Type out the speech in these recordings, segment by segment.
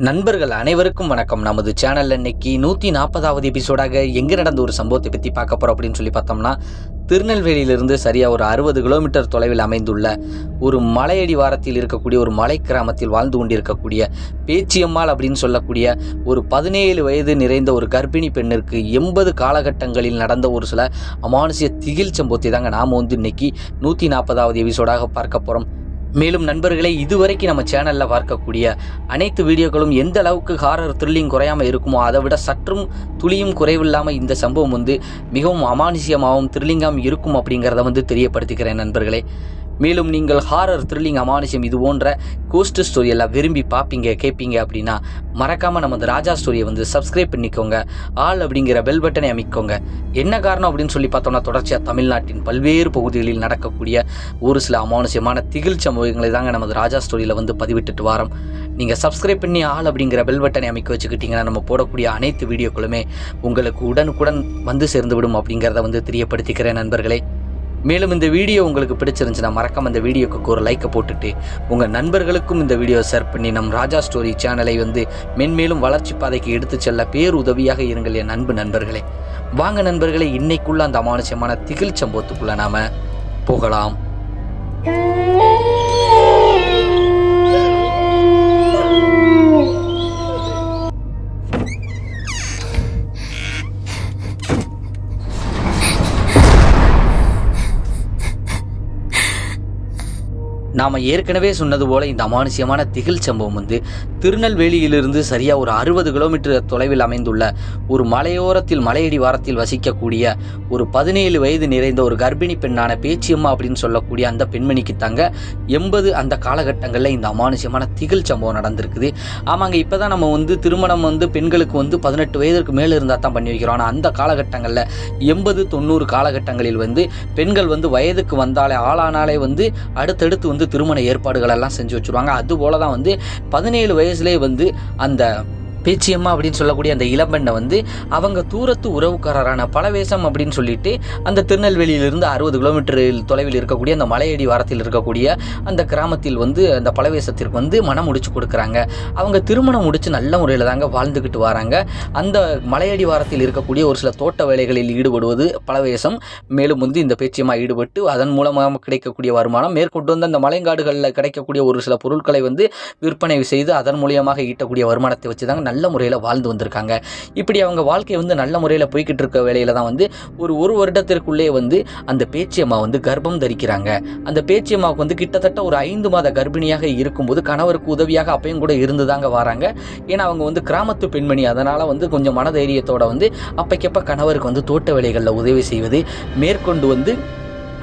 நண்பர்கள் அனைவருக்கும் வணக்கம். நமது சேனல்ல இன்னைக்கு நூற்றி நாற்பதாவது எபிசோடாக எங்கே நடந்த ஒரு சம்பவத்தை பற்றி பார்க்க போகிறோம் அப்படின்னு சொல்லி பார்த்தோம்னா திருநெல்வேலியிலிருந்து சரியாக ஒரு அறுபது கிலோமீட்டர் தொலைவில் அமைந்துள்ள ஒரு மலையடி வாரத்தில் இருக்கக்கூடிய ஒரு மலை கிராமத்தில் வாழ்ந்து கொண்டிருக்கக்கூடிய பேச்சியம்மாள் அப்படின்னு சொல்லக்கூடிய ஒரு பதினேழு வயது நிறைந்த ஒரு கர்ப்பிணி பெண்ணிற்கு எண்பது காலகட்டங்களில் நடந்த ஒரு சில அமானுஷ்ய திகில் சம்பவத்தை தாங்க நாம் வந்து இன்னைக்கு நூற்றி நாற்பதாவது எபிசோடாக பார்க்க போகிறோம் மேலும் நண்பர்களே இதுவரைக்கும் நம்ம சேனலில் பார்க்கக்கூடிய அனைத்து வீடியோக்களும் எந்த அளவுக்கு ஹாரர் த்ரில்லிங் குறையாமல் இருக்குமோ அதை விட சற்றும் துளியும் குறைவில்லாமல் இந்த சம்பவம் வந்து மிகவும் அமானுஷ்யமாகவும் த்ரில்லிங்காகவும் இருக்கும் அப்படிங்கிறத வந்து தெரியப்படுத்திக்கிறேன் நண்பர்களே. மேலும் நீங்கள் ஹாரர் த்ரில்லிங் அமானுஷம் இது போன்ற கோஸ்ட் ஸ்டோரி எல்லாம் விரும்பி பார்ப்பீங்க கேட்பீங்க அப்படின்னா மறக்காமல் நமது ராஜா ஸ்டோரியை வந்து சப்ஸ்கிரைப் பண்ணிக்கோங்க. ஆல் அப்படிங்கிற பெல் பட்டனை அமைக்கோங்க. என்ன காரணம் அப்படின்னு சொல்லி பார்த்தோம்னா தொடர்ச்சியாக தமிழ்நாட்டின் பல்வேறு பகுதிகளில் நடக்கக்கூடிய ஒரு சில அமானுஷ்யமான திகில் சம்பவங்களை தாங்க நமது ராஜா ஸ்டோரியில் வந்து பதிவிட்டுட்டு வாரோம். நீங்கள் சப்ஸ்கிரைப் பண்ணி ஆள் அப்படிங்கிற பெல் பட்டனை அமைக்க வச்சுக்கிட்டிங்கன்னா நம்ம போடக்கூடிய அனைத்து வீடியோக்களுமே உங்களுக்கு உடனுக்குடன் வந்து சேர்ந்து விடும் அப்படிங்கிறத வந்து தெரியப்படுத்திக்கிறேன் நண்பர்களே. மேலும் இந்த வீடியோ உங்களுக்கு பிடிச்சிருந்துச்சுன்னா மறக்காம இந்த வீடியோக்கு ஒரு லைக்கை போட்டுட்டு உங்கள் நண்பர்களுக்கும் இந்த வீடியோ ஷேர் பண்ணி நம் ராஜா ஸ்டோரி சேனலை வந்து மென்மேலும் வளர்ச்சி பாதைக்கு எடுத்துச் செல்ல பேருதவியாக இருங்கள் என் அன்பு நண்பர்களே. வாங்க நண்பர்களே இன்னைக்குள்ள அந்த அமானுஷ்யமான திகில் சம்பவத்துக்குள்ள நாம போகலாம். நாம் ஏற்கனவே சொன்னது போல இந்த அமானுஷ்யமான திகில் சம்பவம் வந்து திருநெல்வேலியிலிருந்து சரியாக ஒரு அறுபது கிலோமீட்டர் தொலைவில் அமைந்துள்ள ஒரு மலையோரத்தில் மலையடி வாரத்தில் வசிக்கக்கூடிய ஒரு பதினேழு வயது நிறைந்த ஒரு கர்ப்பிணி பெண்ணான பேச்சியம்மா அப்படின்னு சொல்லக்கூடிய அந்த பெண்மணிக்கு தாங்க எண்பது அந்த காலகட்டங்களில் இந்த அமானுஷ்யமான திகில் சம்பவம் நடந்திருக்குது. ஆமாங்க இப்போ தான் நம்ம வந்து திருமணம் வந்து பெண்களுக்கு வந்து பதினெட்டு வயதிற்கு மேலே இருந்தால் தான் பண்ணி வைக்கிறோம். ஆனால் அந்த காலகட்டங்களில் எண்பது தொண்ணூறு காலகட்டங்களில் வந்து பெண்கள் வந்து வயதுக்கு வந்தாலே ஆளானாலே வந்து அடுத்தடுத்து வந்து திருமண ஏற்பாடுகள் எல்லாம் செஞ்சு வச்சுருவாங்க. அதுபோல் தான் வந்து பதினேழு வயசுலேயே வந்து அந்த பேச்சியம்மா அப்படின்னு சொல்லக்கூடிய அந்த இளம்பெண்ணை வந்து அவங்க தூரத்து உறவுக்காரரான பலவேசம் அப்படின்னு சொல்லிட்டு அந்த திருநெல்வேலியிலிருந்து அறுபது கிலோமீட்டர் தொலைவில் இருக்கக்கூடிய அந்த மலையடி வாரத்தில் இருக்கக்கூடிய அந்த கிராமத்தில் வந்து அந்த பலவேசத்திற்கு வந்து மனம் முடிச்சு கொடுக்குறாங்க. அவங்க திருமணம் முடிச்சு நல்ல முறையில் தாங்க வாழ்ந்துக்கிட்டு வராங்க. அந்த மலையடி வாரத்தில் இருக்கக்கூடிய ஒரு சில தோட்ட வேலைகளில் ஈடுபடுவது பலவேசம். மேலும் வந்து இந்த பேச்சியம்மா ஈடுபட்டு அதன் மூலமாக கிடைக்கக்கூடிய வருமானம் மேற்கொண்டு வந்து அந்த மலைங்காடுகளில் கிடைக்கக்கூடிய ஒரு சில பொருட்களை வந்து விற்பனை செய்து அதன் மூலியமாக ஈட்டக்கூடிய வருமானத்தை வச்சு தாங்க நல்ல முறையில் வாழ்ந்து வந்திருக்காங்க. இப்படி அவங்க வாழ்க்கை வந்து நல்ல முறையில் போய்கிட்டு இருக்க வேலையில் தான் வந்து ஒரு ஒரு வருடத்திற்குள்ளே வந்து அந்த பேச்சியம்மா வந்து கர்ப்பம் தரிக்கிறாங்க. அந்த பேச்சியம்மாவுக்கு வந்து கிட்டத்தட்ட ஒரு ஐந்து மாத கர்ப்பிணியாக இருக்கும்போது கணவருக்கு உதவியாக அப்பையும் கூட இருந்து தாங்க வராங்க. ஏன்னா அவங்க வந்து கிராமத்து பெண்மணி. அதனால் வந்து கொஞ்சம் மனதைரியத்தோட வந்து அப்பைக்கப்ப கணவருக்கு வந்து தோட்ட வேலைகளில் உதவி செய்வது மேற்கொண்டு வந்து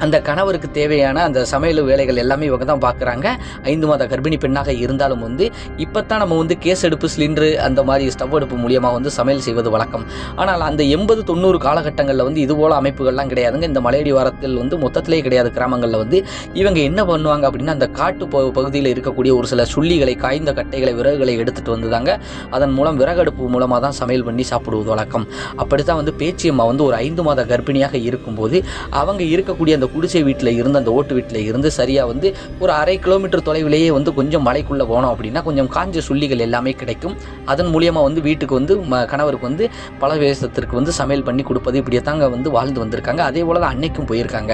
அந்த கணவருக்கு தேவையான அந்த சமையல் வேலைகள் எல்லாமே இவங்க தான் பார்க்குறாங்க ஐந்து மாத கர்ப்பிணி பெண்ணாக இருந்தாலும் வந்து இப்போ தான் நம்ம வந்து கேஸ் அடுப்பு சிலிண்டரு அந்த மாதிரி ஸ்டவ் அடுப்பு மூலியமாக வந்து சமையல் செய்வது வழக்கம். ஆனால் அந்த எண்பது தொண்ணூறு காலகட்டங்களில் வந்து இது போல் அமைப்புகள்லாம் கிடையாதுங்க. இந்த மலையடி வாரத்தில் வந்து மொத்தத்திலே கிடையாது கிராமங்களில் வந்து. இவங்க என்ன பண்ணுவாங்க அப்படின்னா அந்த காட்டு ப பகுதியில் இருக்கக்கூடிய ஒரு சில சுள்ளிகளை காய்ந்த கட்டைகளை விறகுகளை எடுத்துகிட்டு வந்துதாங்க அதன் மூலம் விறகடுப்பு மூலமாக தான் சமையல் பண்ணி சாப்பிடுவது வழக்கம். அப்படி தான் வந்து பேச்சியம்மா வந்து ஒரு ஐந்து மாத கர்ப்பிணியாக இருக்கும்போது அவங்க இருக்கக்கூடிய அந்த குடிசை வீட்டில் இருந்து அந்த ஓட்டு வீட்டில் இருந்து சரியாக வந்து ஒரு அரை கிலோமீட்டர் தொலைவிலேயே வந்து கொஞ்சம் மலைக்குள்ளே போனோம் அப்படின்னா கொஞ்சம் காஞ்ச சுள்ளிகள் எல்லாமே கிடைக்கும். அதன் மூலியமாக வந்து வீட்டுக்கு வந்து ம கணவருக்கு வந்து பலவேசத்திற்கு வந்து சமையல் பண்ணி கொடுப்பது இப்படியே தாங்க வந்து வாழ்ந்து வந்திருக்காங்க. அதே போல் தான் அன்னைக்கும் போயிருக்காங்க.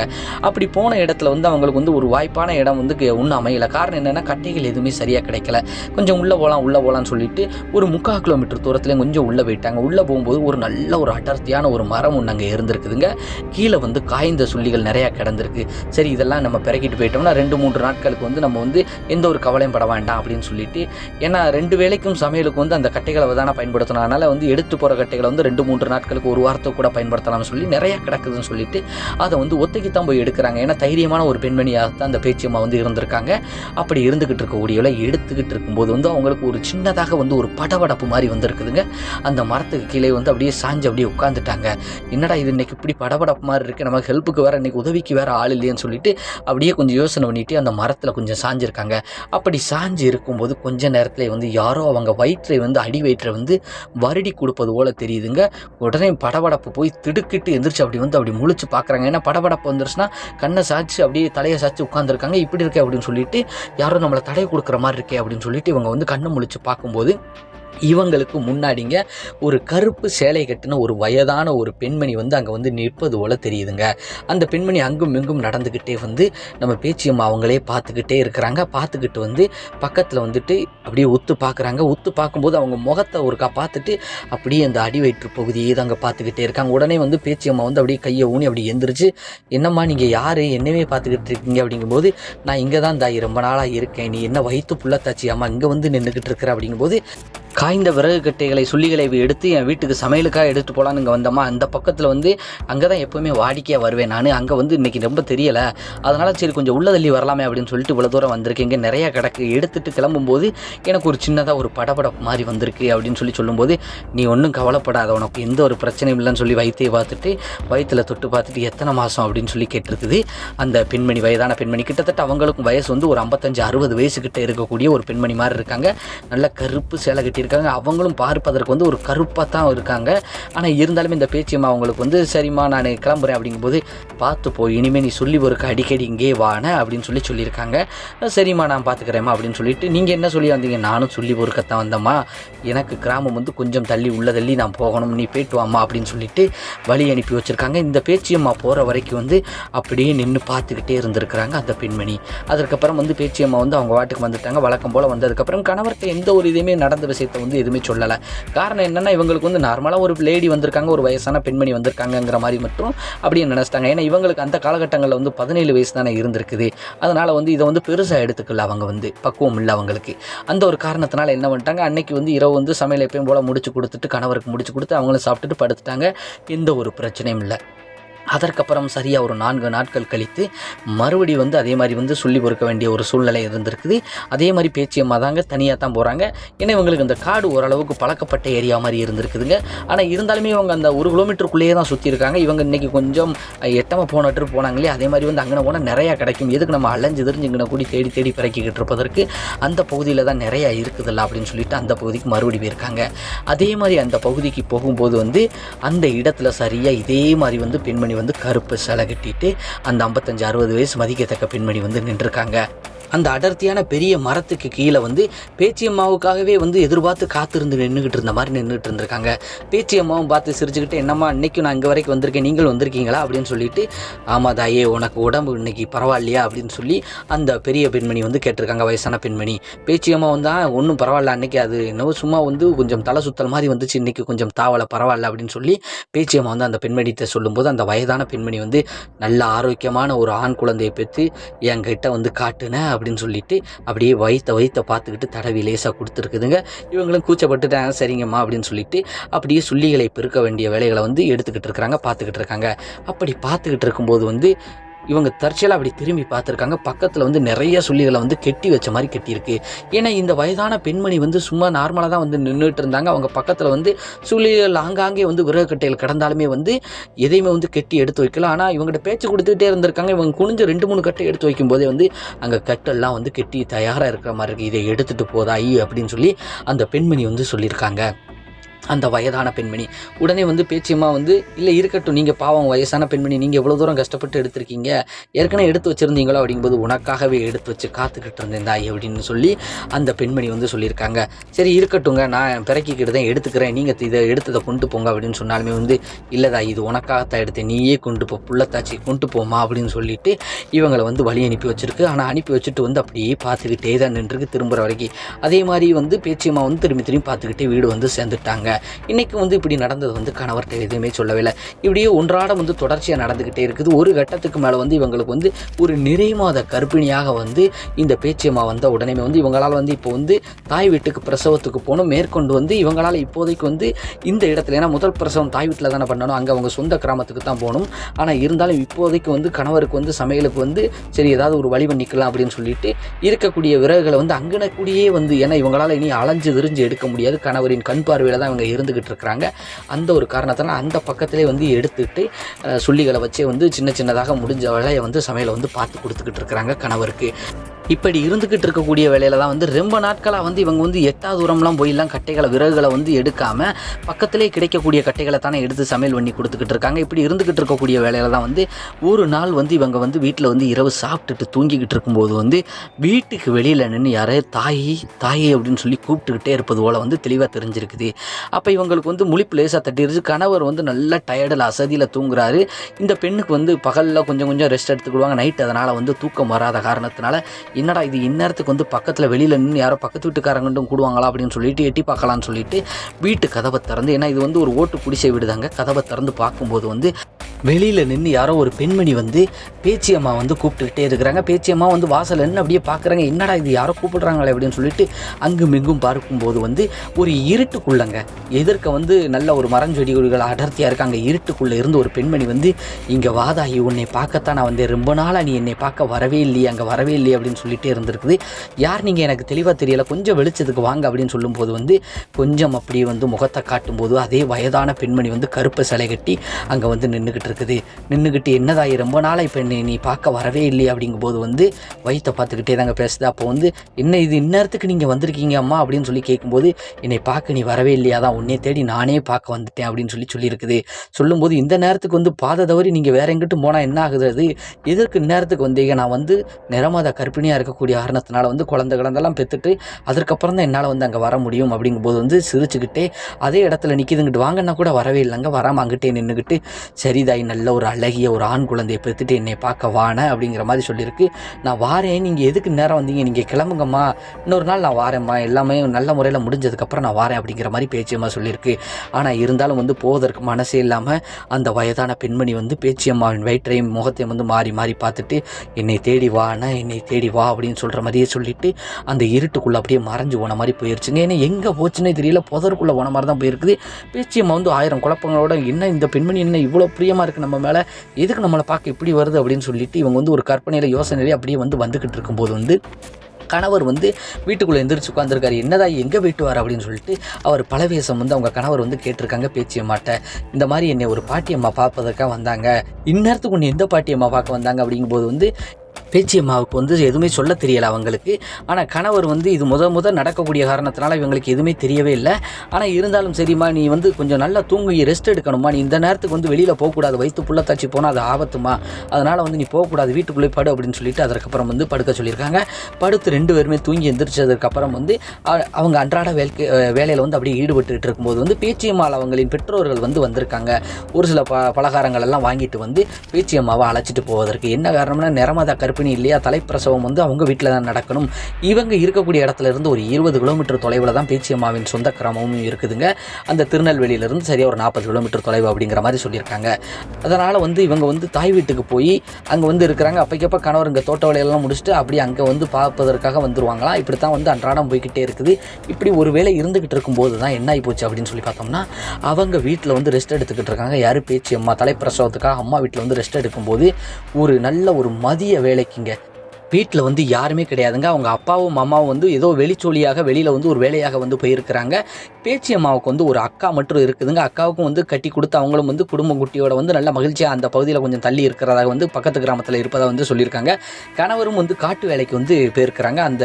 அப்படி போன இடத்துல வந்து அவங்களுக்கு வந்து ஒரு வாய்ப்பான இடம் வந்து ஒன்றும் அமையலை. காரணம் என்னென்னா கட்டைகள் எதுவுமே சரியாக கிடைக்கல. கொஞ்சம் உள்ளே போகலாம் உள்ளே போகலான்னு சொல்லிட்டு ஒரு முக்கால் கிலோமீட்டர் தூரத்துலேயும் கொஞ்சம் உள்ளே போயிட்டாங்க. உள்ளே போகும்போது ஒரு நல்ல ஒரு அடர்த்தியான ஒரு மரம் ஒன்று அங்கே இருந்திருக்குதுங்க. கீழே வந்து காய்ந்த சுள்ளிகள் நிறையா கிடைக்கும் கிடந்திருக்கு சரி இதெல்லாம் நம்ம பிறக்கிட்டு போயிட்டோம்னா ரெண்டு மூன்று நாட்களுக்கு வந்து நம்ம வந்து எந்த ஒரு கவலையும் பட வேண்டாம் அப்படின்னு சொல்லிட்டு ஏன்னா ரெண்டு வேலைக்கும் சமையலுக்கு வந்து அந்த கட்டைகளை தானே பயன்படுத்தணும். அதனால் வந்து எடுத்து போகிற கட்டைகளை வந்து ரெண்டு மூன்று நாட்களுக்கு ஒரு வாரத்தை கூட பயன்படுத்தலாம்னு சொல்லி நிறைய கிடக்குதுன்னு சொல்லிட்டு அதை வந்து ஒத்தைக்கு தான் போய் எடுக்கிறாங்க. ஏன்னா தைரியமான ஒரு பெண்மணியாக தான் அந்த பேச்சியம்மா வந்து இருந்திருக்காங்க. அப்படி இருந்துக்கிட்டு இருக்கக்கூடியவளை எடுத்துக்கிட்டு இருக்கும்போது வந்து அவங்களுக்கு ஒரு சின்னதாக வந்து ஒரு படபடப்பு மாதிரி வந்திருக்குதுங்க. அந்த மரத்துக்கு கீழே வந்து அப்படியே சாஞ்சு அப்படியே உட்காந்துட்டாங்க என்னடா இது இன்னைக்கு இப்படி படபடப்பு மாதிரி இருக்குது நமக்கு ஹெல்ப்புக்கு வேற இன்னைக்கு உதவிக்கு வேறு ஆள் இல்லையேன்னு சொல்லிட்டு அப்படியே கொஞ்சம் யோசனை பண்ணிட்டு அந்த மரத்தில் கொஞ்சம் சாஞ்சிருக்காங்க. அப்படி சாஞ்சு இருக்கும்போது கொஞ்ச நேரத்தில் வந்து யாரோ அவங்க வயிற்றை வந்து அடி வயிற்றை வந்து வருடி கொடுப்பது போல தெரியுதுங்க. உடனே படபடப்பு போய் திடுக்கிட்டு எந்திரிச்சு அப்படி வந்து அப்படி முழிச்சு பார்க்குறாங்க ஏன்னா படபடப்பு வந்துருச்சுன்னா கண்ணை சாய்ச்சி அப்படியே தலையை சாய்ச்சி உட்காந்துருக்காங்க இப்படி இருக்கே அப்படின்னு சொல்லிட்டு யாரோ நம்மளை தடை கொடுக்குற மாதிரி இருக்கே அப்படின்னு சொல்லிட்டு இவங்க வந்து கண்ணை முழிச்சு பார்க்கும்போது இவங்களுக்கு முன்னாடிங்க ஒரு கருப்பு சேலை கட்டின ஒரு வயதான ஒரு பெண்மணி வந்து அங்கே வந்து நிற்பது போல் தெரியுதுங்க. அந்த பெண்மணி அங்கும் இங்கும் நடந்துக்கிட்டே வந்து நம்ம பேச்சியம்மா அவங்களே பார்த்துக்கிட்டே இருக்கிறாங்க. பார்த்துக்கிட்டு வந்து பக்கத்தில் வந்துட்டு அப்படியே உத்து பார்க்குறாங்க. உத்து பார்க்கும்போது அவங்க முகத்தை ஒருக்கா பார்த்துட்டு அப்படியே அந்த அடி வயிற்று பகுதியே தாங்க பார்த்துக்கிட்டே இருக்காங்க. உடனே வந்து பேச்சியம்மா வந்து அப்படியே கையை ஊனி அப்படி எந்திரிச்சு என்னம்மா நீங்கள் யார்? என்னவே பார்த்துக்கிட்டு இருக்கீங்க? அப்படிங்கும்போது நான் இங்கே தான் தாய் ரொம்ப நாளாக இருக்கேன். நீ என்ன வயிற்று புள்ளத்தாச்சியாம்மா இங்கே வந்து நின்றுக்கிட்டு இருக்கிற. அப்படிங்கும்போது காய்ந்த விறகு கட்டைகளை சுள்ளிகளை எடுத்து என் வீட்டுக்கு சமையலுக்காக எடுத்து போகலான்னு இங்கே வந்தோமா அந்த பக்கத்தில் வந்து அங்கே தான் எப்போவுமே வாடிக்கையாக வருவேன் நான். அங்கே வந்து இன்றைக்கி ரொம்ப தெரியலை. அதனால் சரி கொஞ்சம் உள்ள தள்ளி வரலாமே அப்படின்னு சொல்லிட்டு இவ்வளோ தூரம் வந்திருக்கேன். இங்கே நிறைய கிடக்கு. எடுத்துகிட்டு கிளம்பும்போது எனக்கு ஒரு சின்னதாக ஒரு படபடப்பு மாதிரி வந்திருக்கு அப்படின்னு சொல்லி சொல்லும்போது நீ ஒன்றும் கவலைப்படாத. உனக்கு எந்த ஒரு பிரச்சனையும் இல்லைன்னு சொல்லி வயிற்றை பார்த்துட்டு வயிற்றில் தொட்டு பார்த்துட்டு எத்தனை மாதம் அப்படின்னு சொல்லி கேட்டிருக்குது அந்த பெண்மணி வயதான பெண்மணி. கிட்டத்தட்ட அவங்களுக்கும் வயசு வந்து ஒரு ஐம்பத்தஞ்சு அறுபது வயசுக்கிட்ட இருக்கக்கூடிய ஒரு பெண்மணி மாதிரி இருக்காங்க. நல்ல கருப்பு சேலை இருக்காங்க. அவங்களும் பார்ப்பதற்கு வந்து ஒரு கருப்பாக தான் இருக்காங்க. ஆனால் இருந்தாலுமே இந்த பேச்சியம்மா அவங்களுக்கு வந்து சரிம்மா நான் கிளம்புறேன் அப்படிங்கும்போது பார்த்து போய் இனிமேல் நீ சொல்லி ஒருக்க அடிக்கடி இங்கே வான அப்படின்னு சொல்லி சொல்லியிருக்காங்க. சரிம்மா நான் பார்த்துக்கிறேம்மா அப்படின்னு சொல்லிட்டு நீங்கள் என்ன சொல்லி வந்தீங்க? நானும் சொல்லி ஒருக்கத்தான் வந்தம்மா. எனக்கு கிராமம் வந்து கொஞ்சம் தள்ளி உள்ள தள்ளி நான் போகணும். நீ போயிட்டு வாமா அப்படின்னு சொல்லிட்டு வழி அனுப்பி வச்சுருக்காங்க. இந்த பேச்சியம்மா போகிற வரைக்கும் வந்து அப்படியே நின்று பார்த்துக்கிட்டே இருந்திருக்கிறாங்க அந்த பெண்மணி. அதற்கப்புறம் வந்து பேச்சியம்மா வந்து அவங்க வாட்டுக்கு வந்துட்டாங்க. வழக்கம் போல் வந்ததுக்கப்புறம் கணவர்கிட்ட எந்த ஒரு இதுவுமே நடந்த விஷயத்த வந்து எதுவுமே சொல்லலை. காரணம் என்னென்னா இவங்களுக்கு வந்து நார்மலாக ஒரு லேடி வந்திருக்காங்க ஒரு வயசான பெண்மணி வந்திருக்காங்கங்கிற மாதிரி மட்டும் அப்படியே நினச்சிட்டாங்க. ஏன்னா இவங்களுக்கு அந்த காலகட்டங்களில் வந்து பதினேழு வயசு தானே இருந்திருக்குது. அதனால் வந்து இதை வந்து பெருசாக எடுத்துக்கல அவங்க வந்து. பக்குவம் இல்லை அவங்களுக்கு. அந்த ஒரு காரணத்தினால என்ன பண்ணிட்டாங்க அன்னைக்கு வந்து இரவு வந்து சமையல் எப்பயும் போல் முடிச்சு கொடுத்துட்டு கணவருக்கு முடிச்சு கொடுத்து அவங்களும் சாப்பிட்டுட்டு படுத்துட்டாங்க. எந்த ஒரு பிரச்சனையும் இல்லை. அதற்கப்புறம் சரியாக ஒரு நான்கு நாட்கள் கழித்து மறுபடி வந்து அதே மாதிரி வந்து சொல்லி கொடுக்க வேண்டிய ஒரு சூழ்நிலை இருந்திருக்குது. அதே மாதிரி பேச்சியம்மா தாங்க தனியாக தான் போகிறாங்க ஏன்னா இவங்களுக்கு இந்த காடு ஓரளவுக்கு பழக்கப்பட்ட ஏரியா மாதிரி இருந்திருக்குதுங்க. ஆனால் இருந்தாலுமே இவங்க அந்த ஒரு கிலோமீட்டருக்குள்ளேயே தான் சுற்றி இருக்காங்க. இவங்க இன்றைக்கி கொஞ்சம் எட்டமாக போன ட்ரிப் போனாங்களே அதே மாதிரி வந்து அங்கே போனால் நிறையா கிடைக்கும். எதுக்கு நம்ம அலைஞ்சு தெரிஞ்சு இங்கே கூடி தேடி தேடி பிறக்கிக்கிட்டு இருப்பதற்கு அந்த பகுதியில் தான் நிறையா இருக்குதுல்ல அப்படின்னு சொல்லிட்டு அந்த பகுதிக்கு மறுபடி போயிருக்காங்க. அதே மாதிரி அந்த பகுதிக்கு போகும்போது வந்து அந்த இடத்துல சரியாக இதே மாதிரி வந்து பெண்மணி வந்து கருப்பு சிலை கட்டிட்டு அந்த ஐம்பத்தஞ்சு அறுபது வயசு மதிக்கத்தக்க பெண்மணி வந்து நின்றுருக்காங்க. அந்த அடர்த்தியான பெரிய மரத்துக்கு கீழே வந்து பேச்சியம்மாவுக்காகவே வந்து எதிர்பார்த்து காத்திருந்து நின்றுக்கிட்டு இருந்த மாதிரி நின்றுட்டு இருந்திருக்காங்க. பேச்சியம்மாவும் பார்த்து சிரிச்சுக்கிட்டு என்னம்மா இன்னைக்கும் நான் இங்கே வரைக்கும் வந்திருக்கேன். நீங்கள் வந்திருக்கீங்களா? அப்படின்னு சொல்லிட்டு ஆமாம் தாயே உனக்கு உடம்பு இன்னைக்கு பரவாயில்லையா? அப்படின்னு சொல்லி அந்த பெரிய பெண்மணி வந்து கேட்டிருக்காங்க வயசான பெண்மணி. பேச்சியம்மா வந்தால் ஒன்றும் பரவாயில்ல அன்னைக்கு அது என்னவோ சும்மா வந்து கொஞ்சம் தலை சுத்தல் மாதிரி வந்துச்சு. இன்னைக்கு கொஞ்சம் தாவலை பரவாயில்ல. அப்படின்னு சொல்லி பேச்சியம்மா வந்து அந்த பெண்மணிகிட்ட சொல்லும்போது அந்த வயதான பெண்மணி வந்து நல்ல ஆரோக்கியமான ஒரு ஆண் குழந்தையை பெற்று என்கிட்ட வந்து காட்டுன அப்படின்னு அப்படின்னு சொல்லிட்டு அப்படியே வயிற்ற வயிற்ற பார்த்துக்கிட்டு தடவி லேசாக கொடுத்துருக்குதுங்க. இவங்களும் கூச்சப்பட்டுட்டாங்க. சரிங்கம்மா அப்படின்னு சொல்லிட்டு அப்படியே சுள்ளிகளை பெருக்க வேண்டிய வேலைகளை வந்து எடுத்துக்கிட்டு இருக்கிறாங்க பார்த்துக்கிட்டு இருக்காங்க. அப்படி பார்த்துக்கிட்டு இருக்கும்போது வந்து இவங்க தற்செயலாக அப்படி திரும்பி பார்த்துருக்காங்க. பக்கத்தில் வந்து நிறைய சொல்லிகளை வந்து கெட்டி வச்ச மாதிரி கெட்டியிருக்கு. ஏன்னா இந்த வயதான பெண்மணி வந்து சும்மா நார்மலாக தான் வந்து நின்றுட்டு இருந்தாங்க. அவங்க பக்கத்தில் வந்து சுழிகள் ஆங்காங்கே வந்து விறகுக்கட்டையில் கிடந்தாலுமே வந்து எதையுமே வந்து கெட்டி எடுத்து வைக்கல. ஆனால் இவங்ககிட்ட பேச்சு கொடுத்துக்கிட்டே இருந்திருக்காங்க. இவங்க குனிஞ்சு ரெண்டு மூணு கட்டை எடுத்து வைக்கும்போதே வந்து அங்கே கட்டெல்லாம் வந்து கெட்டி தயாராக இருக்கிற மாதிரி இருக்குது இதை எடுத்துகிட்டு போதாயி அப்படின்னு சொல்லி அந்த பெண்மணி வந்து சொல்லியிருக்காங்க. அந்த வயதான பெண்மணி. உடனே வந்து பேச்சியம்மா வந்து இல்லை இருக்கட்டும். நீங்கள் பாவம் வயசான பெண்மணி நீங்கள் எவ்வளோ தூரம் கஷ்டப்பட்டு எடுத்திருக்கீங்க. ஏற்கனவே எடுத்து வச்சுருந்தீங்களோ? அப்படிங்கும்போது உனக்காகவே எடுத்து வச்சு காத்துக்கிட்டு இருந்தேன் தாய் அப்படின்னு சொல்லி அந்த பெண்மணி வந்து சொல்லியிருக்காங்க. சரி இருக்கட்டுங்க நான் பிறக்கிக்கிட்டு தான் எடுத்துக்கிறேன். நீங்கள் இதை எடுத்ததை கொண்டு போங்க அப்படின்னு சொன்னாலுமே வந்து இல்லைதா இது உனக்காகத்தான் எடுத்தேன். நீயே கொண்டு போ. புள்ளத்தாச்சி கொண்டு போமா அப்படின்னு சொல்லிட்டு இவங்களை வந்து வழி அனுப்பி வச்சிருக்கு. ஆனால் அனுப்பி வச்சுட்டு வந்து அப்படியே பார்த்துக்கிட்டே தான் நின்றுருக்கு திரும்புகிற வரைக்கும். அதே மாதிரி வந்து பேச்சியம்மா வந்து திரும்பி திரும்பி பார்த்துக்கிட்டே வீடு வந்து சேர்ந்துட்டாங்க. இன்றைக்கு வந்து இப்படி நடந்தது வந்து கணவர்கிட்ட எதுவுமே சொல்லவே இல்லை இப்படியே ஒன்றாட வந்து தொடர்ச்சியாக நடந்துக்கிட்டே இருக்குது. ஒரு கட்டத்துக்கு மேலே வந்து இவங்களுக்கு வந்து ஒரு நிறை மாத கர்ப்பிணியாக வந்து இந்த பேச்சியம்மா வந்த உடனே வந்து இவங்களால் வந்து இப்போ வந்து தாய் வீட்டுக்கு பிரசவத்துக்கு போகணும். மேற்கொண்டு வந்து இவங்களால் இப்போதைக்கு வந்து இந்த இடத்துல ஏன்னா முதல் பிரசவம் தாய் வீட்டில் தானே பண்ணணும். அங்கே அவங்க சொந்த கிராமத்துக்கு தான் போகணும். ஆனால் இருந்தாலும் இப்போதைக்கு வந்து கணவருக்கு வந்து சமையலுக்கு வந்து சரி ஏதாவது ஒரு வழி பண்ணிக்கலாம் அப்படின்னு சொல்லிட்டு இருக்கக்கூடிய விறகுகளை வந்து அங்கனக்கூடியே வந்து ஏன்னா இவங்களால் இனி அலைஞ்சு விரிஞ்சு எடுக்க முடியாது. கணவரின் கண் பார்வையில் தான் இவங்க இருந்துக்கிட்டு இருக்கிறாங்க. அந்த ஒரு காரணத்தினால அந்த பக்கத்திலே வந்து எடுத்துக்கிட்டு சுள்ளிகளை வச்சே வந்து சின்ன சின்னதாக முடிஞ்ச வேலையை வந்து சமையலை வந்து பார்த்து கொடுத்துக்கிட்டு இருக்கிறாங்க கணவருக்கு. இப்படி இருந்துக்கிட்டு இருக்கக்கூடிய வேலையில தான் வந்து ரொம்ப நாட்களாக வந்து இவங்க வந்து எட்டா தூரம்லாம் போயெல்லாம் கட்டைகளை விறகுகளை வந்து எடுக்காமல் பக்கத்திலே கிடைக்கக்கூடிய கட்டைகளை தானே எடுத்து சமையல் பண்ணி கொடுத்துக்கிட்டு இருக்காங்க. இப்படி இருந்துக்கிட்டு இருக்கக்கூடிய வேலையில தான் வந்து ஒரு நாள் வந்து இவங்க வந்து வீட்டில் வந்து இரவு சாப்பிட்டுட்டு தூங்கிக்கிட்டு இருக்கும்போது வந்து வீட்டுக்கு வெளியில் நின்று யாரே தாயி தாயி அப்படின்னு சொல்லி கூப்பிட்டுக்கிட்டே இருப்பது போல் வந்து தெளிவாக தெரிஞ்சிருக்குது. அப்போ இவங்களுக்கு வந்து முழிப்பு லேசாக தட்டிருச்சு கணவர் வந்து நல்லா டயர்டில் அசதியில் தூங்குறாரு. இந்த பெண்ணுக்கு வந்து பகலில் கொஞ்சம் கொஞ்சம் ரெஸ்ட் எடுத்துக்கிடுவாங்க. நைட் அதனால் வந்து தூக்கம் வராத காரணத்தினால என்னடா இது இந்நேரத்துக்கு வந்து பக்கத்தில் வெளியில் நின்று யாரோ பக்கத்து வீட்டுக்காரங்கட்டும் கூடுவாங்களா அப்படின்னு சொல்லிட்டு எட்டி பார்க்கலான்னு சொல்லிட்டு வீட்டு கதவை திறந்து ஏன்னா இது வந்து ஒரு ஓட்டு குடிசை விடுதாங்க. கதவை திறந்து பார்க்கும்போது வந்து வெளியில் நின்று யாரோ ஒரு பெண்மணி வந்து பேச்சியம்மா வந்து கூப்பிட்டுக்கிட்டே இருக்கிறாங்க. பேச்சியம்மா வந்து வாசல் என்ன அப்படியே பார்க்குறாங்க. என்னடா இது யாரோ கூப்பிடுறாங்களே அப்படின்னு சொல்லிட்டு அங்கும் இங்கும் பார்க்கும்போது வந்து ஒரு இருட்டுக்குள்ளங்க எதிர்க்க வந்து நல்ல ஒரு மரஞ்செடிகள் அடர்த்தியாக இருக்கு அங்கே இருட்டுக்குள்ளே இருந்து ஒரு பெண்மணி வந்து இங்கே வாதாகி உன்னை பார்க்கத்தான் நான் வந்தேன். ரொம்ப நாளாக நீ என்னை பார்க்க வரவே இல்லையே அங்கே வரவே இல்லையே அப்படின்னு சொல்லிகிட்டே இருந்திருக்குது. யார் நீங்கள் எனக்கு தெளிவாக தெரியல கொஞ்சம் வெளிச்சத்துக்கு வாங்க அப்படின்னு சொல்லும்போது வந்து கொஞ்சம் அப்படியே வந்து முகத்தை காட்டும்போது அதே வயதான பெண்மணி வந்து கருப்பு சிலை கட்டி அங்கே வந்து நின்றுக்கிட்டு இருக்குது. நின்றுக்கிட்டு என்னதாயி ரொம்ப நாளாக இப்போ என்னை நீ பார்க்க வரவே இல்லையே அப்படிங்கும்போது வந்து வயிற்றை பார்த்துக்கிட்டே தாங்க பேசுது. அப்போ வந்து என்ன இது இந்நேரத்துக்கு நீங்கள் வந்திருக்கீங்க அம்மா அப்படின்னு சொல்லி கேட்கும்போது என்னை பார்க்க நீ வரவே இல்லையா? தான் உன்னே தேடி நானே பார்க்க வந்துட்டேன் அப்படின்னு சொல்லி சொல்லியிருக்குது. சொல்லும்போது இந்த நேரத்துக்கு வந்து பாதை தவறி நீங்கள் வேற எங்கிட்டும் போனால் என்ன ஆகுது? எதற்கு இந்நேரத்துக்கு வந்தீங்க. நான் வந்து நிறமாத கர்ப்பிணியாக இருக்கக்கூடிய காரணத்தினால வந்து குழந்தை குழந்தெல்லாம் பெற்றுட்டு அதற்கப்புறம் தான் என்னால் வந்து அங்கே வர முடியும் அப்படிங்கும்போது வந்து சிரிச்சுக்கிட்டே அதே இடத்துல நிற்கிதுங்கிட்டு வாங்கன்னா கூட வரவே இல்லைங்க வராமல் அங்கிட்டே நின்றுக்கிட்டு சரிதாய் நல்ல ஒரு அழகிய ஒரு ஆண் குழந்தையை பெற்றுட்டு என்னை பார்க்க வான அப்படிங்கிற மாதிரி சொல்லியிருக்கு. நான் வாரேன். நீங்கள் எதுக்கு நேரம் வந்தீங்க? நீங்கள் கிளம்புங்கம்மா. இன்னொரு நாள் நான் வாரேம்மா. எல்லாமே நல்ல முறையில் முடிஞ்சதுக்கப்புறம் நான் வாரேன் அப்படிங்கிற மாதிரி பேச்சியம்மா சொல்லியிருக்கு. ஆனால் இருந்தாலும் வந்து போவதற்கு மனசே இல்லாமல் அந்த வயதான பெண்மணி வந்து பேச்சியம்மாவின் வயிற்றையும் முகத்தையும் வந்து மாறி மாறி பார்த்துட்டு என்னை தேடி வானா? என்னை தேடி வா. அப்படின்னு சொல்கிற மாதிரியே சொல்லிட்டு அந்த இருட்டுக்குள்ளே அப்படியே மறைஞ்சு போன மாதிரி போயிருச்சுங்க. ஏன்னா எங்கே போச்சுன்னே தெரியல. புதருக்குள்ளே போன மாதிரி தான் போயிருக்குது. பேச்சியம்மா வந்து ஆயிரம் குழப்பங்களோட என்ன இந்த பெண்மணி என்ன இவ்வளோ பிரியமாக இருக்குது நம்ம மேலே? எதுக்கு நம்மளை பார்க்க இப்படி வருது அப்படின்னு சொல்லிட்டு இவங்க வந்து ஒரு கற்பனையில் யோசனையிலே அப்படியே வந்து வந்துக்கிட்டு இருக்கும்போது வந்து கணவர் வந்து வீட்டுக்குள்ளே எந்திரிச்சு உட்காந்துருக்காரு என்னதா எங்கே வீட்டுவார் அப்படின்னு சொல்லிட்டு அவர் பலவேசம் வந்து அவங்க கணவர் வந்து கேட்டிருக்காங்க பேச்சியம்மாட்ட இந்த மாதிரி என்னை ஒரு பாட்டியம்மா பார்ப்பதற்காக வந்தாங்க. இந்நேரத்துக்கு உன்னை எந்த பாட்டியம்மா பார்க்க வந்தாங்க அப்படிங்கும்போது வந்து பேச்சியம்மாவுக்கு வந்து எதுவுமே சொல்ல தெரியலை அவங்களுக்கு. ஆனால் கணவர் வந்து இது முத முத நடக்கக்கூடிய காரணத்தினால இவங்களுக்கு எதுவுமே தெரியவே இல்லை. ஆனால் இருந்தாலும் சரிம்மா நீ வந்து கொஞ்சம் நல்லா தூங்கி ரெஸ்ட் எடுக்கணுமா நீ இந்த நேரத்துக்கு வந்து வெளியில் போகக்கூடாது. வயிற்று புள்ளத்தாச்சி போனால் அது ஆபத்துமா அதனால் வந்து நீ போகக்கூடாது. வீட்டுக்குள்ளே படு அப்படின்னு சொல்லிட்டு அதற்கப்புறம் வந்து படுக்க சொல்லியிருக்காங்க. படுத்து ரெண்டு பேருமே தூங்கி எந்திரிச்சதுக்கப்புறம் வந்து அ- அவங்க அன்றாட வேலைக்கு வேலையில் வந்து அப்படியே ஈடுபட்டுக்கிட்டு இருக்கும்போது வந்து பேச்சியம்மாள் அவங்களின் பெற்றோர்கள் வந்து வந்திருக்காங்க. ஒரு சில ப பலகாரங்கள் எல்லாம் வாங்கிட்டு வந்து பேச்சியம்மாவை அழைச்சிட்டு போவதற்கு. என்ன காரணம்னா நிறமத கர்ப்பிணி இல்லையா? தலைப்பிரசவம் வந்து அவங்க வீட்டில் தான் நடக்கணும். இவங்க இருக்கக்கூடிய இடத்துல இருந்து ஒரு இருபது கிலோமீட்டர் தொலைவில் தான் பேச்சியம்மாவின் சொந்த கிராமமும் இருக்குதுங்க. அந்த திருநெல்வேலியிலிருந்து சரியாக ஒரு நாற்பது கிலோமீட்டர் தொலைவு அப்படிங்கிற மாதிரி சொல்லியிருக்காங்க. அதனால் வந்து இவங்க வந்து தாய் வீட்டுக்கு போய் அங்கே வந்து இருக்கிறாங்க. அப்பைக்கப்போ கணவர் இங்கே தோட்ட வேலையெல்லாம் முடிச்சுட்டு அப்படியே அங்கே வந்து பார்ப்பதற்காக வந்துருவாங்களாம் இப்படி தான் வந்து அன்றாடம் போய்கிட்டே இருக்குது. இப்படி ஒரு வேளை இருந்துக்கிட்டு இருக்கும்போது தான் என்ன ஆகி போச்சு அப்படின்னு சொல்லி பார்த்தோம்னா அவங்க வீட்டில் வந்து ரெஸ்ட் எடுத்துக்கிட்டு இருக்காங்க. யார் பேச்சு அம்மா தலைப்பிரசவத்துக்காக அம்மா வீட்டில் வந்து ரெஸ்ட் எடுக்கும்போது ஒரு நல்ல ஒரு மதிய வேலைக்குங்க வீட்டில் வந்து யாருமே கிடையாதுங்க. அவங்க அப்பாவும் அம்மாவும் வந்து ஏதோ வெளிச்சொலியாக வெளியில் வந்து ஒரு வேலையாக வந்து போயிருக்கிறாங்க. பேச்சி அம்மாவுக்கு வந்து ஒரு அக்கா மட்டும் இருக்குதுங்க. அக்காவுக்கும் வந்து கட்டி கொடுத்து அவங்களும் வந்து குடும்ப குட்டியோட வந்து நல்ல மகிழ்ச்சியாக அந்த பகுதியில் கொஞ்சம் தள்ளி இருக்கிறதாக வந்து பக்கத்து கிராமத்தில் இருப்பதாக வந்து சொல்லியிருக்காங்க. கணவரும் வந்து காட்டு வேலைக்கு வந்து போயிருக்கிறாங்க. அந்த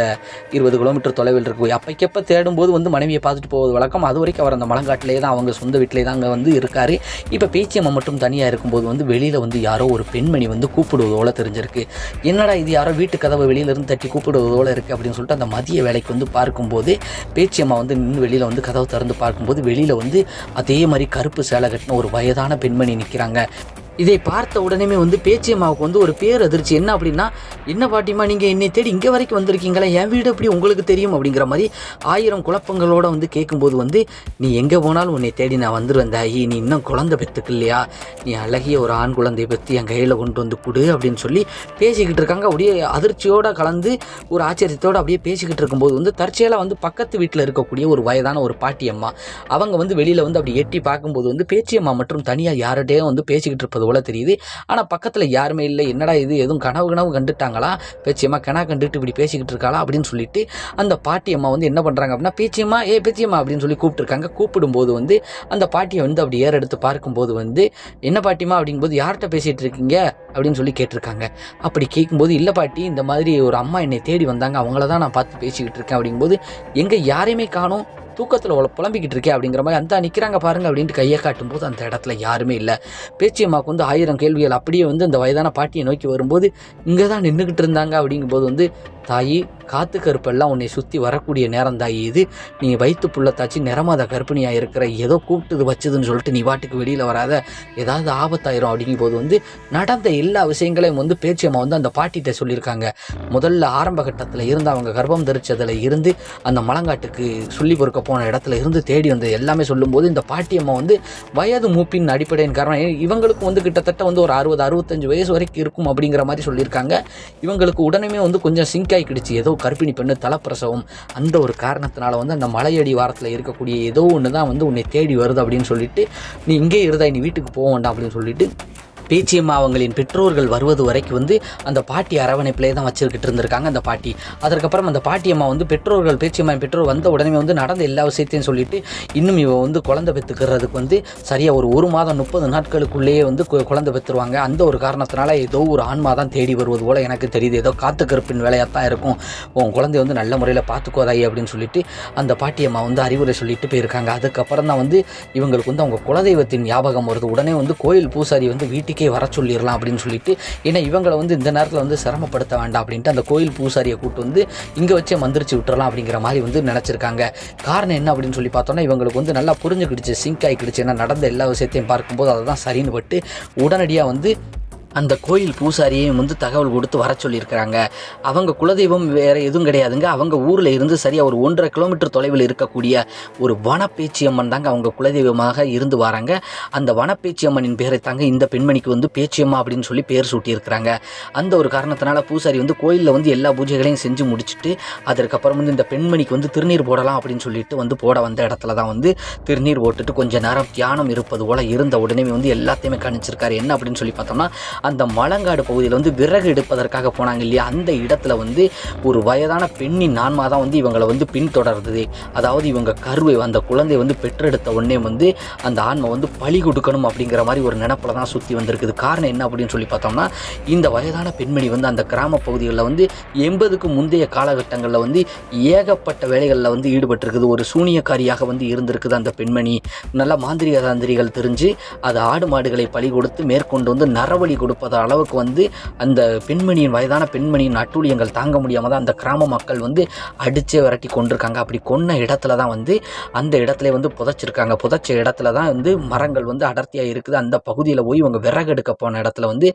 இருபது கிலோமீட்டர் தொலைவில் இருக்கு. அப்பைக்கப்போ தேடும்போது வந்து மனைவியை பார்த்துட்டு போவது வழக்கம். அது வரைக்கும் அவர் அந்த மலங்காட்டிலே தான் அவங்க சொந்த வீட்டிலே தான் அங்கே வந்து இருக்காரு. இப்போ பேச்சியம்மா மட்டும் தனியாக இருக்கும்போது வந்து வெளியில் வந்து யாரோ ஒரு பெண்மணி வந்து கூப்பிடுவதோல தெரிஞ்சிருக்கு. என்னடா இது யாரோ வீட்டு கதவை வெளியிலேருந்து தட்டி கூப்பிடுவதோல இருக்குது அப்படின்னு சொல்லிட்டு அந்த மதிய வேலைக்கு வந்து பார்க்கும்போது பேச்சியம்மா வந்து நின்று வெளியில் வந்து கதவை திறந்து பார்க்கும்போது வெளியில் வந்து அதே மாதிரி கருப்பு சேலை கட்டின ஒரு வயதான பெண்மணி நிற்கிறாங்க இதை பார்த்த உடனே வந்து பேச்சியம்மாவுக்கு வந்து ஒரு பேர் அதிர்ச்சி. என்ன அப்படின்னா என்ன பாட்டிமா நீங்கள் என்னை தேடி இங்கே வரைக்கும் வந்திருக்கீங்களா? என் வீடு எப்படி உங்களுக்கு தெரியும்? அப்படிங்கிற மாதிரி ஆயிரம் குழப்பங்களோட வந்து கேட்கும்போது வந்து நீ எங்கே போனாலும் உன்னை தேடி நான் வந்துருவேன் தாயி நீ இன்னும் குழந்தை பெற்றுக்கு இல்லையா நீ அழகிய ஒரு ஆண் குழந்தையை பற்றி என் கையில் கொண்டு வந்து கொடு அப்படின்னு சொல்லி பேசிக்கிட்டு இருக்காங்க. அப்படியே அதிர்ச்சியோடு கலந்து ஒரு ஆச்சரியத்தோட அப்படியே பேசிக்கிட்டு இருக்கும்போது வந்து தற்செயலாக வந்து பக்கத்து வீட்டில் இருக்கக்கூடிய ஒரு வயதான ஒரு பாட்டியம்மா அவங்க வந்து வெளியில் வந்து அப்படி எட்டி பார்க்கும்போது வந்து பேச்சியம்மா மற்றும் தனியாக யார்கிட்டயும் வந்து பேசிக்கிட்டு இருப்பது இருப்பது போல தெரியுது. ஆனால் பக்கத்தில் யாருமே இல்லை. என்னடா இது? எதுவும் கனவு கனவு கண்டுட்டாங்களா? பேச்சியம்மா கனா கண்டுட்டு இப்படி பேசிக்கிட்டு இருக்காளா? அப்படின்னு சொல்லிட்டு அந்த பாட்டி அம்மா வந்து என்ன பண்ணுறாங்க அப்படின்னா பேச்சியம்மா ஏ பேச்சியம்மா அப்படின்னு சொல்லி கூப்பிட்டுருக்காங்க. கூப்பிடும்போது வந்து அந்த பாட்டியை வந்து அப்படி ஏற எடுத்து பார்க்கும்போது வந்து என்ன பாட்டிமா அப்படிங்கும்போது யார்கிட்ட பேசிகிட்டு இருக்கீங்க? அப்படின்னு சொல்லி கேட்டிருக்காங்க. அப்படி கேட்கும்போது இல்லை பாட்டி இந்த மாதிரி ஒரு அம்மா என்னை தேடி வந்தாங்க. அவங்கள தான் நான் பார்த்து பேசிக்கிட்டு இருக்கேன். அப்படிங்கும்போது எங்கே யாரையுமே காணும். தூக்கத்தில் புலம்பிக்கிட்டு இருக்கே அப்படிங்கிற மாதிரி அந்த நிற்கிறாங்க பாருங்க அப்படின்ட்டு கையை காட்டும்போது அந்த இடத்துல யாருமே இல்லை. பேச்சியம்மாவுக்கு வந்து ஆயிரம் கேள்விகள். அப்படியே வந்து அந்த வயதான பாட்டியை நோக்கி வரும்போது இங்கே தான் நின்றுக்கிட்டு இருந்தாங்க. அப்படிங்கும்போது வந்து தாயி காத்து கருப்பெல்லாம் உன்னை சுற்றி வரக்கூடிய நேரம் தான் இது நீ வயிற்று புள்ளத்தாச்சு நிறமாத கர்ப்பிணியாக இருக்கிற ஏதோ கூப்பிட்டது வச்சதுன்னு சொல்லிட்டு நீ பாட்டுக்கு வெளியில் வராத. ஏதாவது ஆபத்தாயிரும் அப்படிங்கும் போது வந்து நடந்த எல்லா விஷயங்களையும் வந்து பேச்சியம்மா வந்து அந்த பாட்டிகிட்ட சொல்லியிருக்காங்க. முதல்ல ஆரம்ப கட்டத்தில் இருந்து அவங்க கர்ப்பம் தரிச்சதில் இருந்து அந்த மலங்காட்டுக்கு சொல்லி பொறுக்க போன இடத்துல இருந்து தேடி வந்தது எல்லாமே சொல்லும்போது இந்த பாட்டியம்மா வந்து வயது மூப்பின் அடிப்படையின் காரணம். இவங்களுக்கும் வந்து கிட்டத்தட்ட வந்து ஒரு அறுபது அறுபத்தஞ்சு வயசு வரைக்கும் இருக்கும் அப்படிங்கிற மாதிரி சொல்லியிருக்காங்க. இவங்களுக்கு உடனே வந்து கொஞ்சம் சிங்க் ஆகிக்கிடுச்சு ஏதோ கர்ப்பிணி பெண்ணு தலப்பிரசவம் அந்த ஒரு காரணத்தினால வந்து அந்த மலையடி வாரத்தில் இருக்கக்கூடிய ஏதோ ஒன்று தான் வந்து உன்னை தேடி வருது அப்படின்னு சொல்லிட்டு நீ இங்கே இருந்தா நீ வீட்டுக்கு போக வேண்டாம் அப்படின்னு சொல்லிட்டு பேச்சியம்மா அவங்களின் பெற்றோர்கள் வருவது வரைக்கும் வந்து அந்த பாட்டி அரவணைப்பிலே தான் வச்சுக்கிட்டு இருந்திருக்காங்க அந்த பாட்டி. அதற்கப்புறம் அந்த பாட்டியம்மா வந்து பெற்றோர்கள் பேச்சியம்மா பெற்றோர் வந்த உடனே வந்து நடந்த எல்லா விஷயத்தையும் சொல்லிட்டு இன்னும் இவ வந்து குழந்தை பெற்றுக்கிறதுக்கு வந்து சரியாக ஒரு ஒரு மாதம் முப்பது நாட்களுக்குள்ளேயே வந்து கு- குழந்தை பெற்றுருவாங்க அந்த ஒரு காரணத்தினால ஏதோ ஒரு ஆன்மா தான் தேடி வருவது போல் எனக்கு தெரியுது. ஏதோ காத்துக்கருப்பின் வேலையாக தான் இருக்கும். உன் குழந்தைய வந்து நல்ல முறையில் பார்த்துக்கோதாயி அப்படின்னு சொல்லிட்டு அந்த பாட்டியம்மா வந்து அறிவுரை சொல்லிட்டு போயிருக்காங்க. அதுக்கப்புறம் தான் வந்து இவங்களுக்கு வந்து அவங்க குலதெய்வத்தின் ஞாபகம் வருது. உடனே வந்து கோயில் பூசாரி வந்து வீட்டுக்கு வர சொல்லிடலாம் அப்படின்னு சொல்லிட்டு ஏன்னா இவங்களை வந்து இந்த நேரத்தில் வந்து சிரமப்படுத்த வேண்டாம் அப்படின்ட்டு அந்த கோயில் பூசாரியை கூட்டு வந்து இங்கே வச்சே மந்திரிச்சு விட்டுறலாம் அப்படிங்கிற மாதிரி வந்து நினச்சிருக்காங்க. காரணம் என்ன அப்படின்னு சொல்லி பார்த்தோன்னா இவங்களுக்கு வந்து நல்லா புரிஞ்சுக்கிடுச்சு சிங்க் ஆகிக்கிடுச்சு. ஏன்னா நடந்த எல்லா விஷயத்தையும் பார்க்கும்போது அதை தான் சரின்னு பட்டு உடனடியாக வந்து அந்த கோயில் பூசாரியையும் வந்து தகவல் கொடுத்து வர சொல்லியிருக்கிறாங்க. அவங்க குலதெய்வம் வேறு எதுவும் கிடையாதுங்க. அவங்க ஊரில் இருந்து சரியாக ஒரு ஒன்றரை கிலோமீட்டர் தொலைவில் இருக்கக்கூடிய ஒரு வனப்பேச்சியம்மன் தாங்க அவங்க குலதெய்வமாக இருந்து வராங்க. அந்த வனப்பேச்சியம்மனின் பேரை தாங்க இந்த பெண்மணிக்கு வந்து பேச்சியம்மா அப்படின்னு சொல்லி பேர் சூட்டியிருக்கிறாங்க. அந்த ஒரு காரணத்தினால பூசாரி வந்து கோயிலில் வந்து எல்லா பூஜைகளையும் செஞ்சு முடிச்சுட்டு அதற்கப்புறம் வந்து இந்த பெண்மணிக்கு வந்து திருநீர் போடலாம் அப்படின்னு சொல்லிட்டு வந்து போட வந்த இடத்துல தான் வந்து திருநீர் போட்டுட்டு கொஞ்சம் நேரம் தியானம் இருப்பது போல இருந்த உடனே வந்து எல்லாத்தையுமே கணிச்சிருக்காரு. என்ன அப்படின்னு சொல்லி பார்த்தோம்னா அந்த மலங்காடு பகுதியில் வந்து விறகு எடுப்பதற்காக போனாங்க இல்லையா? அந்த இடத்துல வந்து ஒரு வயதான பெண்ணின் ஆன்மா தான் வந்து இவங்களை வந்து பின்தொடர்ந்தது. அதாவது இவங்க கருவை அந்த குழந்தை வந்து பெற்றெடுத்த உடனே வந்து அந்த ஆன்மா வந்து பழி கொடுக்கணும் அப்படிங்கிற மாதிரி ஒரு நினப்பில் தான் சுற்றி வந்திருக்குது. காரணம் என்ன அப்படின்னு சொல்லி பார்த்தோம்னா இந்த வயதான பெண்மணி வந்து அந்த கிராம பகுதிகளில் வந்து எண்பதுக்கு முந்தைய காலகட்டங்களில் வந்து ஏகப்பட்ட வேலைகளில் வந்து ஈடுபட்டிருக்குது. ஒரு சூனியக்காரியாக வந்து இருந்திருக்குது அந்த பெண்மணி. நல்ல மாந்திரிக தாந்திரிகள் தெரிஞ்சு அது ஆடு மாடுகளை பழி கொடுத்து மேற்கொண்டு வந்து நரவழி கொடுப்பத அளவுக்கு வந்து அந்த பெண்மணியின் வயதான பெண்மணியின் அட்டூழியங்கள் தாங்க முடியாமல் தான் அந்த கிராம மக்கள் வந்து அடித்து விரட்டி கொண்டிருக்காங்க. அப்படி கொன்ன இடத்துல தான் வந்து அந்த இடத்துல வந்து புதைச்சிருக்காங்க. புதைச்ச இடத்துல தான் வந்து மரங்கள் வந்து அடர்த்தியாக இருக்குது. அந்த பகுதியில் போய் இவங்க விறகு எடுக்க போன இடத்துல வந்து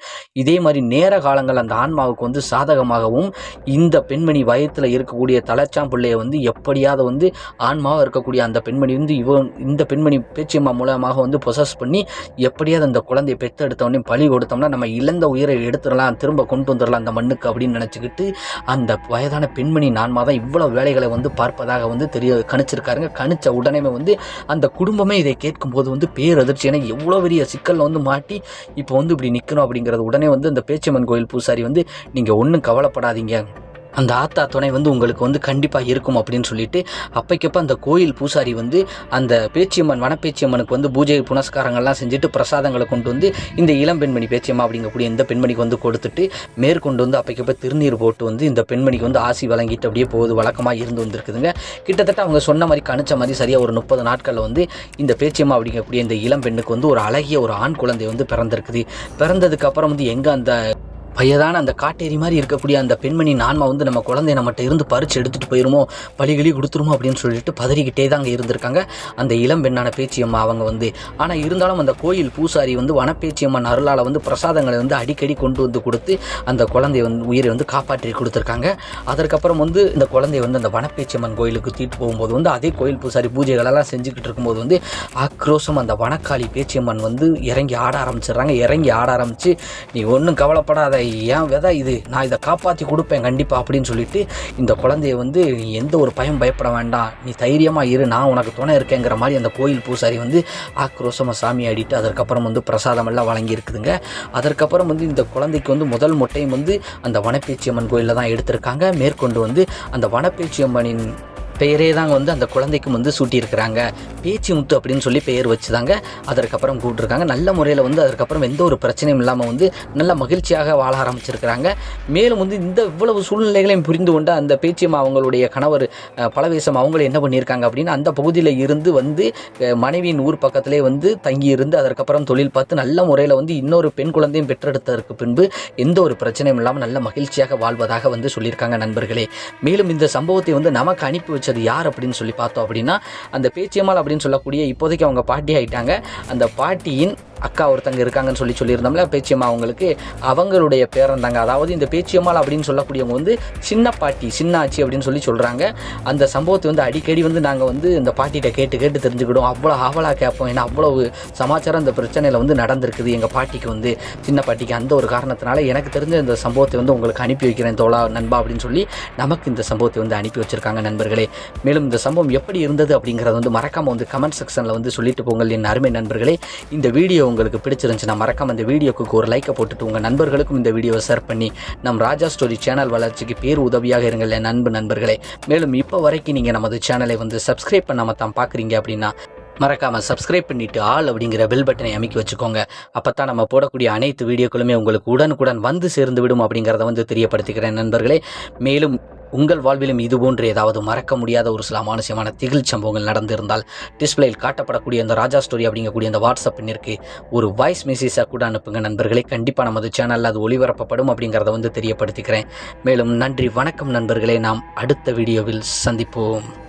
இதே மாதிரி நேர காலங்கள் அந்த ஆன்மாவுக்கு வந்து சாதகமாகவும் இந்த பெண்மணி வயத்தில் இருக்கக்கூடிய தலைச்சாம் பிள்ளையை வந்து எப்படியாவது வந்து ஆன்மாவாக இருக்கக்கூடிய அந்த பெண்மணி வந்து இவன் இந்த பெண்மணி பேச்சியம்மா மூலமாக வந்து பொசஸ் பண்ணி எப்படியாவது அந்த குழந்தையை பெற்று உடனே பழி கொடுத்தோம்னா நம்ம இழந்த உயிரை எடுத்துடலாம் திரும்ப கொண்டு வந்துடலாம் அந்த மண்ணுக்கு அப்படின்னு நினச்சிக்கிட்டு அந்த வயதான பெண்மணி நான்மா தான் இவ்வளோ வேலைகளை வந்து பார்ப்பதாக வந்து தெரிய கணிச்சிருக்காருங்க. கணிச்ச உடனே வந்து அந்த குடும்பமே இதை கேட்கும்போது வந்து பேரதிர்ச்சி. ஏன்னா எவ்வளோ பெரிய சிக்கலில் வந்து மாட்டி இப்போ வந்து இப்படி நிற்கணும் அப்படிங்கிறது உடனே வந்து அந்த பேச்சியம்மன் கோயில் பூசாரி வந்து நீங்கள் ஒன்றும் கவலைப்படாதீங்க. அந்த ஆத்தா துணை வந்து உங்களுக்கு வந்து கண்டிப்பாக இருக்கும் அப்படின்னு சொல்லிட்டு அப்பைக்கப்போ அந்த கோயில் பூசாரி வந்து அந்த பேச்சியம்மன் வனப்பேச்சியம்மனுக்கு வந்து பூஜை புனஸ்காரங்கள்லாம் செஞ்சுட்டு பிரசாதங்களை கொண்டு வந்து இந்த இளம் பெண்மணி பேச்சியம்மா அப்படிங்கக்கூடிய இந்த பெண்மணிக்கு வந்து கொடுத்துட்டு மேற்கொண்டு வந்து அப்பைக்கப்போ திருநீர் போட்டு வந்து இந்த பெண்மணிக்கு வந்து ஆசி வழங்கிட்டு அப்படியே போகுது வழக்கமாக இருந்து வந்திருக்குதுங்க. கிட்டத்தட்ட அவங்க சொன்ன மாதிரி கணிச்ச மாதிரி சரியாக ஒரு முப்பது நாட்களில் வந்து இந்த பேச்சியம்மா அப்படிங்கக்கூடிய இந்த இளம் பெண்ணுக்கு வந்து ஒரு அழகிய ஒரு ஆண் குழந்தை வந்து பிறந்திருக்குது. பிறந்ததுக்கப்புறம் வந்து எங்கே அந்த வயதான அந்த காட்டேரி மாதிரி இருக்கக்கூடிய அந்த பெண்மணியின் ஆன்மா வந்து நம்ம குழந்தைய நம்மகிட்ட இருந்து பறித்து எடுத்துகிட்டு போயிருமோ பழிகளி கொடுத்துருமோ அப்படின்னு சொல்லிட்டு பதறிக்கிட்டே தான் அங்கே இருந்திருக்காங்க. அந்த இளம் பெண்ணான பேச்சியம்மா அவங்க வந்து. ஆனால் இருந்தாலும் அந்த கோயில் பூசாரி வந்து வனப்பேச்சியம்மன் அருளால் வந்து பிரசாதங்களை வந்து அடிக்கடி கொண்டு வந்து கொடுத்து அந்த குழந்தைய வந்து உயிரை வந்து காப்பாற்றி கொடுத்துருக்காங்க. அதற்கப்புறம் வந்து இந்த குழந்தைய வந்து அந்த வனப்பேச்சியம்மன் கோயிலுக்கு தீட்டு போகும்போது வந்து அதே கோயில் பூசாரி பூஜைகளெல்லாம் செஞ்சுக்கிட்டு இருக்கும்போது வந்து ஆக்ரோஷம் அந்த வனக்காளி பேச்சியம்மன் வந்து இறங்கி ஆட ஆரம்பிச்சிடுறாங்க. இறங்கி ஆட ஆரம்பித்து நீ ஒன்றும் கவலைப்படாத என் விதை இது? நான் இதை காப்பாற்றி கொடுப்பேன் கண்டிப்பாக அப்படின்னு சொல்லிட்டு இந்த குழந்தைய வந்து நீ எந்த ஒரு பயம் பயப்பட வேண்டாம். நீ தைரியமாக இரு நான் உனக்கு துணை இருக்கேங்கிற மாதிரி அந்த கோயில் பூசாரி வந்து ஆக்ரோஷமாக சாமி ஆடிட்டு அதற்கப்புறம் வந்து பிரசாதம் எல்லாம் வழங்கியிருக்குதுங்க. அதற்கப்புறம் வந்து இந்த குழந்தைக்கு வந்து முதல் முட்டையும் வந்து அந்த வனப்பேச்சி அம்மன் கோயிலில் தான் எடுத்திருக்காங்க. மேற்கொண்டு வந்து அந்த வனப்பேச்சி அம்மனின் பெயரே தாங்க வந்து அந்த குழந்தைக்கும் வந்து சூட்டியிருக்கிறாங்க. பேச்சு முத்து அப்படின்னு சொல்லி பெயர் வச்சுதாங்க. அதற்கப்புறம் கூப்பிட்டுருக்காங்க. நல்ல முறையில் வந்து அதற்கப்புறம் எந்த ஒரு பிரச்சனையும் இல்லாமல் வந்து நல்ல மகிழ்ச்சியாக வாழ ஆரம்பிச்சிருக்கிறாங்க. மேலும் வந்து இந்த இவ்வளவு சூழ்நிலைகளையும் புரிந்து கொண்டு அந்த பேச்சியம் அவங்களுடைய கணவர் பலவேசம் அவங்களும் என்ன பண்ணியிருக்காங்க அப்படின்னா அந்த பகுதியில் இருந்து வந்து மனைவியின் ஊர் பக்கத்திலே வந்து தங்கி இருந்து அதற்கப்புறம் தொழில் பார்த்து நல்ல முறையில் வந்து இன்னொரு பெண் குழந்தையும் பெற்றெடுத்ததற்கு பின்பு எந்த ஒரு பிரச்சனையும் இல்லாமல் நல்ல மகிழ்ச்சியாக வாழ்வதாக வந்து சொல்லியிருக்காங்க நண்பர்களே. மேலும் இந்த சம்பவத்தை வந்து நமக்கு அனுப்பி வச்சு ஆரம்பித்தது யார் அப்படின்னு சொல்லி பார்த்தோம் அப்படின்னா அந்த பேச்சியம்மாள் அப்படின்னு சொல்லக்கூடிய இப்போதைக்கு அவங்க பாட்டி ஆயிட்டாங்க. அந்த பாட்டியின் அக்கா ஒருத்தங்க இருக்காங்கன்னு சொல்லி சொல்லியிருந்தோம்ல பேச்சியம்மா அவங்களுக்கு. அவங்களுடைய பேரன் தாங்க அதாவது இந்த பேச்சியம்மாள் அப்படின்னு சொல்லக்கூடியவங்க வந்து சின்ன பாட்டி சின்ன ஆச்சி அப்படின்னு சொல்லி சொல்கிறாங்க அந்த சம்பவத்தை வந்து அடிக்கடி வந்து நாங்கள் வந்து இந்த பாட்டிகிட்ட கேட்டு கேட்டு தெரிஞ்சுக்கிடுவோம். அவ்வளோ ஆவலாக கேட்போம். ஏன்னா அவ்வளவு சமாச்சாரம் இந்த பிரச்சனையில் வந்து நடந்திருக்குது. எங்கள் பாட்டிக்கு வந்து சின்ன பாட்டிக்கு அந்த ஒரு காரணத்தினால எனக்கு தெரிஞ்ச இந்த சம்பவத்தை வந்து உங்களுக்கு அனுப்பி வைக்கிறேன் தோழா நண்பா அப்படின்னு சொல்லி நமக்கு இந்த சம்பவத்தை வந்து அனுப்பி வச்சுருக்காங்க நண்பர்களே. மேலும் இந்த சம்பவம் எப்படி இருந்தது அப்படிங்கிறத வந்து மறக்காமல் வந்து கமெண்ட் செக்ஷனில் வந்து சொல்லிட்டு போங்கள் என் அருமை நண்பர்களே. இந்த வீடியோ உங்களுக்கு பிடிச்சிருந்துச்சுன்னா மறக்காம இந்த வீடியோக்கு ஒரு லைக்கை போட்டுட்டு உங்கள் நண்பர்களுக்கும் இந்த வீடியோவை ஷேர் பண்ணி நம் ராஜா ஸ்டோரி சேனல் வளர்ச்சிக்கு பேர் உதவியாக இருங்கள் என் அன்பு நண்பர்களே. மேலும் இப்போ வரைக்கும் நீங்கள் நமது சேனலை வந்து சப்ஸ்கிரைப் பண்ணாமல் தான் பார்க்குறீங்க அப்படின்னா மறக்காமல் சப்ஸ்கிரைப் பண்ணிவிட்டு ஆல் அப்படிங்கிற பெல் பட்டனை அமைக்கி வச்சுக்கோங்க. அப்போ தான் நம்ம போடக்கூடிய அனைத்து வீடியோக்களுமே உங்களுக்கு உடனுக்குடன் வந்து சேர்ந்து விடும் அப்படிங்கிறத வந்து தெரியப்படுத்திக்கிறேன் நண்பர்களே. மேலும் உங்கள் வாழ்விலும் இதுபோன்று ஏதாவது மறக்க முடியாத ஒரு சில அமானுஷ்யமான திகில் சம்பவங்கள் நடந்திருந்தால் டிஸ்பிளேயில் காட்டப்படக்கூடிய அந்த ராஜா ஸ்டோரி அப்படிங்கக்கூடிய அந்த வாட்ஸ்அப் எண்ணிற்கு ஒரு வாய்ஸ் மெசேஜாக கூட அனுப்புங்க நண்பர்களே. கண்டிப்பாக நமது சேனலில் அது ஒளிபரப்பப்படும் அப்படிங்கிறத வந்து தெரியப்படுத்திக்கிறேன். மேலும் நன்றி வணக்கம் நண்பர்களே. நாம் அடுத்த வீடியோவில் சந்திப்போம்.